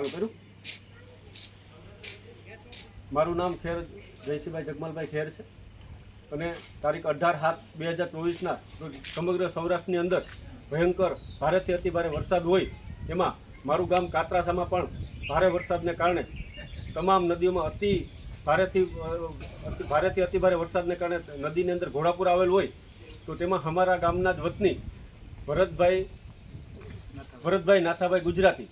ચાલુ કર્યું? મારું નામ ખેર જયસિંહભાઈ જગમલભાઈ ખેર છે. અને તારીખ અઢાર સાત બે હજાર ચોવીસના સમગ્ર સૌરાષ્ટ્રની અંદર ભયંકર ભારેથી અતિભારે વરસાદ હોય એમાં મારું ગામ કાતરાસામાં પણ ભારે વરસાદને કારણે તમામ નદીઓમાં અતિ ભારેથી ભારેથી અતિ ભારે વરસાદને કારણે નદીની અંદર ઘોડાપુર આવેલ હોય તો તેમાં અમારા ગામના જ વતની ભરતભાઈ ભરતભાઈ નાથાભાઈ ગુજરાતી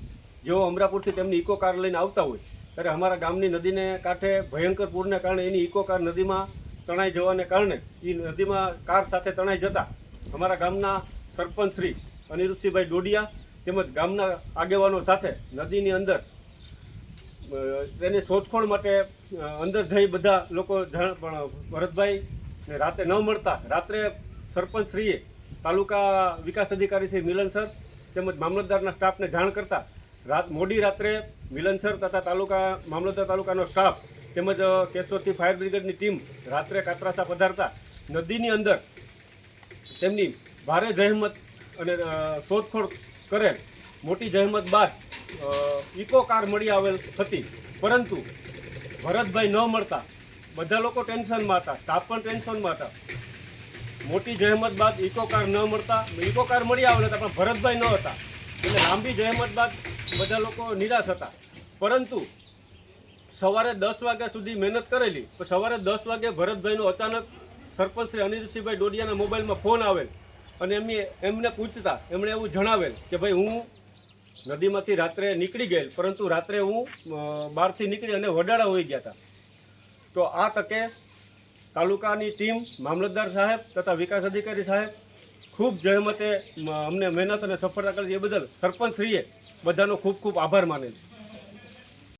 જેઓ અમરાપુરથી તેમની ઇકો કાર લઈને આવતા હોય, ત્યારે અમારા ગામની નદીને કાંઠે ભયંકર પૂરને કારણે એની ઇકો કાર નદીમાં તણાઈ જવાને કારણે એ નદીમાં કાર સાથે તણાઈ જતા અમારા ગામના સરપંચ શ્રી અનિરુદ્ધસિંહભાઈ ડોડિયા તેમજ ગામના આગેવાનો સાથે નદીની અંદર તેની શોધખોળ માટે અંદર જઈ બધા લોકો પણ ભરતભાઈ રાતે ન મળતા. રાત્રે સરપંચ શ્રીએ તાલુકા વિકાસ અધિકારી શ્રી મિલન સર તેમજ મામલતદારના સ્ટાફને જાણ કરતા રાત મોડી રાત્રે વિલનસર તથા તાલુકા મામલતદાર તાલુકાનો સ્ટાફ તેમજ કેશોદથી ફાયર બ્રિગેડની ટીમ રાત્રે કાતરાસા પધારતા નદીની અંદર તેમની ભારે જહેમત અને શોધખોળ કરેલ મોટી જહેમત બાદ ઇકો કાર મળી આવેલ હતી. પરંતુ ભરતભાઈ ન મળતા, બધા લોકો ટેન્શનમાં હતા, સ્ટાફ પણ ટેન્શનમાં હતા. મોટી જહેમત બાદ ઇકો કાર ન મળતા, ઇકો કાર મળી આવેલ હતા, પણ ભરતભાઈ ન હતા. એટલે લાંબી જહેમત બાદ બધા લોકો નિરાશ હતા. પરંતુ સવારે દસ વાગ્યા સુધી મહેનત કરેલી. પણ સવારે દસ વાગે ભરતભાઈનો અચાનક સરપંચ શ્રી અનિરુદ્ધસિંહભાઈ ડોડિયાના મોબાઈલમાં ફોન આવેલ અને એમની એમને પૂછતા, એમણે એવું જણાવેલ કે ભાઈ હું નદીમાંથી રાત્રે નીકળી ગયેલ, પરંતુ રાત્રે હું બહારથી નીકળી અને વડાળા હોઈ ગયા હતા તો આ તકે તાલુકાની ટીમ, મામલતદાર સાહેબ તથા વિકાસ અધિકારી સાહેબ ખૂબ જહેમતે અમને મહેનત અને સફળતા કરી એ બદલ સરપંચશ્રીએ બધાનો ખૂબ ખૂબ આભાર માને છે.